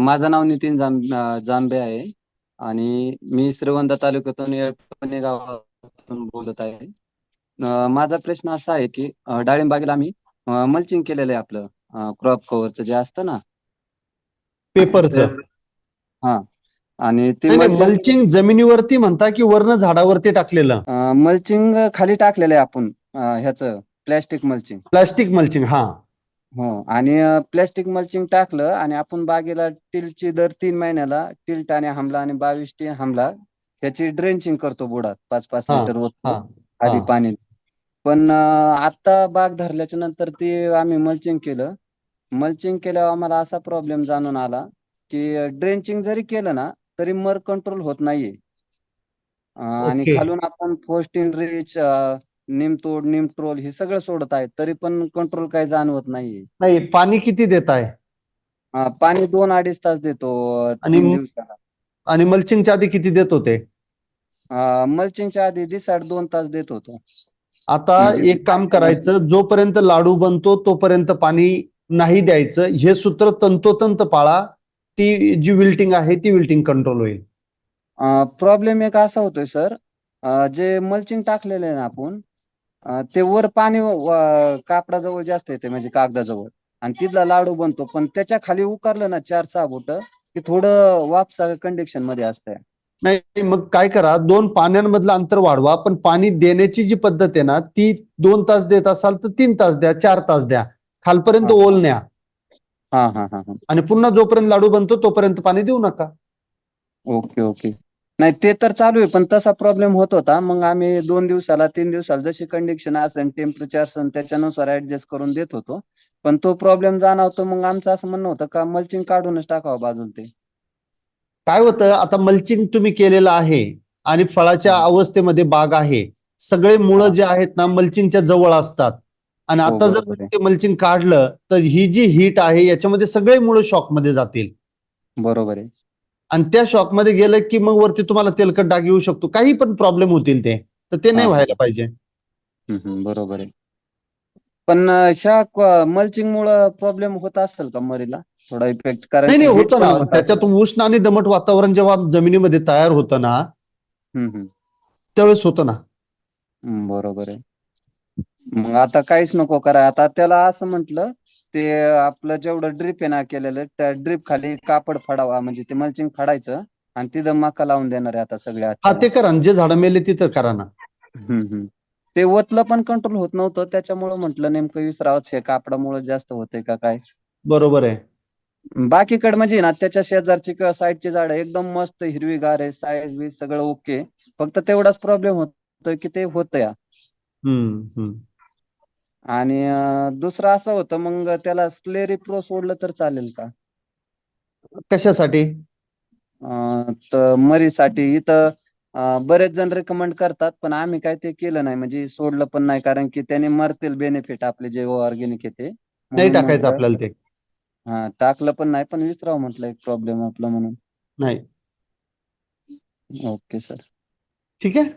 माझं नाव नितीन जांब जांबे आहे आणि मी श्रीगोंदा तालुक्यातून येळपणे गावातून बोलत आहे. माझा प्रश्न असा आहे की डाळिंबागेला आम्ही मल्चिंग केलेलं आहे आपलं क्रॉप कव्हरचं जे असतं ना? पेपरचं. हा. आणि ते मल्चिंग जमिनीवरती म्हणता की वरनं झाडावरती टाकलेलं? मल्चिंग खाली टाकलेलं आहे आपण ह्याचं प्लॅस्टिक मल्चिंग प्लास्टिक मल्चिंग हा. हो आणि प्लॅस्टिक मल्चिंग टाकलं आणि आपण बागेला टिलची दर तीन महिन्याला टिल्ट आणि हमला आणि बावीस टी हमला ह्याची ड्रेंचिंग करतो बुडात पाच पाच हा, लिटर हा आधी हा. पाणी पण अं, आता बाग धरल्याच्या नंतर ते आम्ही मल्चिंग केलं मल्चिंग केल्यावर आम्हाला असा प्रॉब्लेम जाणून आला की ड्रेंचिंग जरी केलं ना तरी मर कंट्रोल होत नाहीये अं, आणि ओके. खालून आपण फोस्टिन रिच निमतोड निमट्रोल हे सगळं सोडत आहे तरी पण कंट्रोल काही जाणवत नाहीये. नाही पाणी किती देत आहे? हा, पाणी दोन अडीच तास देतो अं, आणि तीन म- दिवसाला. आणि मल्चिंगच्या आधी किती देत होते? मल्चिंगच्या आधी दिसाड दोन तास देत होतो. आता म्हणजे एक काम करायचं जोपर्यंत लाडू बनतो तोपर्यंत पाणी नाही द्यायचं. हे सूत्र तंतोतंत पाळा. ती जी विल्टिंग आहे ती विल्टिंग कंट्रोल होईल. प्रॉब्लेम एक असा होतोय सर जे मल्चिंग टाकलेलं आहे ना आपण अं, ते वर पाणी व- कापडाजवळ जास्त येते म्हणजे कागदाजवळ. आणि तिथला लाडू बनतो पण त्याच्याखाली उकारलं ना चार सहा बोट की थोडं वापसा कंडिक्शनमध्ये असतंय. नाही मग काय करा दोन पाण्यांमधलं अंतर वाढवा पण पाणी देण्याची जी पद्धत आहे ना ती दोन तास देत असाल तर तीन तास द्या चार तास द्या. खालपर्यंत हा. ओल न्या. हा हा हा हा. आणि पुन्हा जोपर्यंत लाडू बनतो तोपर्यंत पाणी देऊ नका. Okay okay. नाही ते तर चालू आहे पण तसा प्रॉब्लेम होत होता. मग आम्ही दोन दिवसाला तीन दिवसाला जशी कंडिक्शन असेल टेम्परेचर असेल त्याच्यानुसार ऍडजस्ट करून देत होतो. पण तो प्रॉब्लेम जाणवतो मग आमचं असं म्हणणं होतं का मल्चिंग काढूनच टाकावं बाजूला ते. काय होतं आता मल्चिंग तुम्ही केलेलं आहे आणि फळाच्या हा. अवस्थेमध्ये बाग आहे. सगळे मुळं हा. जे आहेत ना मल्चिंगच्या जवळ असतात. आणि हो, आता जर बरोबर आहे. ते मल्चिंग काढलं तर ही जी हीट आहे याच्यामध्ये सगळे मुळं शॉकमध्ये जातील. बरोबर आहे. आणि त्या शॉकमध्ये गेलं की मग वरती तुम्हाला तेलकट डाग येऊ शकतो. काही पण प्रॉब्लेम होतील ते. तर ते नाही. व्हायला पाहिजे. बरोबर आहे. पण ह्या मल्चिंग मुळे प्रॉब्लेम होत असेल का मरीला? थोडा इफेक्ट कारण नाही होतं ना. होत. त्याच्यात असेल. उष्ण आणि दमट वातावरण जेव्हा जमिनीमध्ये तयार होतं ना त्यावेळेस होतं ना. बरोबर आहे. मग आता काहीच नको करा. आता त्याला असं म्हंटल ते आपलं जेवढं ड्रीप आहे ना केलेलं त्या ड्रीप खाली कापड फाडावा म्हणजे ते मल्चिंग फाडायचं आणि तिथं मका लावून देणार आहे आता सगळ्या हा. ते करा ना, जे झाडं मेले तिथं करा ना. हम्म, हम्म. ते ओतलं पण कंट्रोल होत नव्हतं त्याच्यामुळे म्हटलं नेमकं विसरावंच हे कापडामुळे जास्त होतंय का काय. बरोबर आहे. बाकीकडे म्हणजे ना त्याच्या शेजारची किंवा साईडची झाडं एकदम मस्त हिरवीगार आहे साईज बीज सगळं ओके फक्त तेवढाच प्रॉब्लेम होतोय की ते होतं या हम्म हम्म. आणि अं, दुसरं असं होतं मग त्याला स्लेरी प्रो सोडलं तर चालेल का? कशासाठी? अं, तर मरीसाठी. इथं अं, बरेच जण रेकमेंड करतात पण आम्ही काय ते केलं नाही. म्हणजे सोडलं पण नाही कारण की त्याने मरतील बेनिफिट आपले जे ऑर्गेनिक येते नाही म्हणून टाकायचं आपल्याला ते. हा टाकलं पण नाही पण विसरावं म्हटलं एक प्रॉब्लेम आपला म्हणून. नाही. Okay sir. ठीक आहे?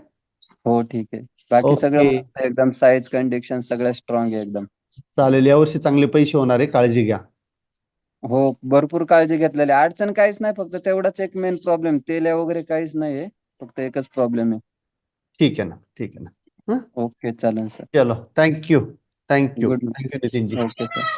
हो ठीक आहे. बाकी सगळं ओके. मस्त आहे, एकदम साईज कंडिशन सगळं स्ट्रॉंग आहे एकदम. चालेल यावर्षी चांगले पैसे होणार आहे काळजी घ्या. हो भरपूर काळजी घेतलेली आहे. अडचण काहीच नाही फक्त तेवढाच एक मेन प्रॉब्लेम तेल्या वगैरे काहीच नाहीये फक्त एकच प्रॉब्लेम आहे. ठीक आहे ना ठीक आहे ना. ओके चालेल सर चलो thank you thank you Good. Thank you Nitinji. Okay sir